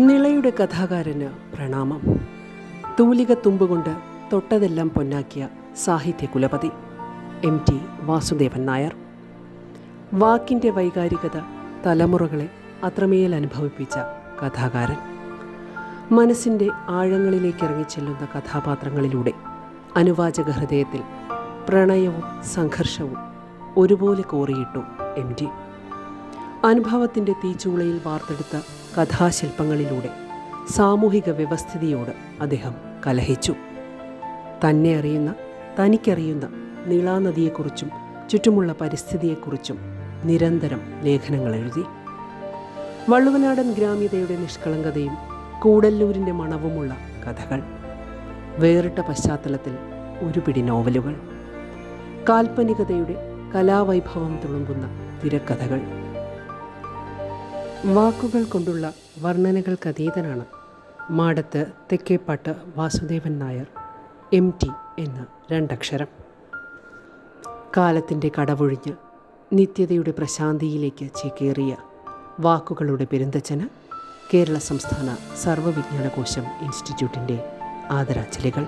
നിളയുടെ കഥാകാരന് പ്രണാമം. തൂലിക തുമ്പുകൊണ്ട് തൊട്ടതെല്ലാം പൊന്നാക്കിയ സാഹിത്യ കുലപതി എം ടി വാസുദേവൻ നായർ. വാക്കിന്റെ വൈകാരികത തലമുറകളെ അത്രമേൽ അനുഭവിപ്പിച്ച കഥാകാരൻ. മനസ്സിന്റെ ആഴങ്ങളിലേക്ക് ഇറങ്ങിച്ചെല്ലുന്ന കഥാപാത്രങ്ങളിലൂടെ അനുവാചക ഹൃദയത്തിൽ പ്രണയവും സംഘർഷവും ഒരുപോലെ കോറിയിട്ടു എം ടി. അനുഭവത്തിന്റെ തീച്ചൂളയിൽ വാർത്തെടുത്ത കഥാശില്പങ്ങളിലൂടെ സാമൂഹിക വ്യവസ്ഥിതിയോട് അദ്ദേഹം കലഹിച്ചു. തന്നെ അറിയുന്ന തനിക്കറിയുന്ന നീളാനദിയെക്കുറിച്ചും ചുറ്റുമുള്ള പരിസ്ഥിതിയെക്കുറിച്ചും നിരന്തരം ലേഖനങ്ങൾ എഴുതി. വള്ളുവനാടൻ ഗ്രാമ്യതയുടെ നിഷ്കളങ്കതയും കൂടല്ലൂരിന്റെ മണവുമുള്ള കഥകൾ. വേറിട്ട പശ്ചാത്തലത്തിൽ ഒരുപിടി നോവലുകൾ. കാൽപ്പനികതയുടെ കലാവൈഭവം തുളുമ്പുന്ന തിരക്കഥകൾ. വാക്കുകൾ കൊണ്ടുള്ള വർണനകൾക്കതീതനാണ് മാടത്ത് തെക്കേപ്പാട്ട് വാസുദേവൻ നായർ എം ടി എന്ന രണ്ടക്ഷരം. കാലത്തിന്റെ കടവൊഴിഞ്ഞ് നിത്യതയുടെ പ്രശാന്തിയിലേക്ക് ചേക്കേറിയ വാക്കുകളുടെ പെരുന്തച്ചന് കേരള സംസ്ഥാന സർവവിജ്ഞാനകോശം ഇൻസ്റ്റിറ്റ്യൂട്ടിന്റെ ആദരാഞ്ജലികൾ.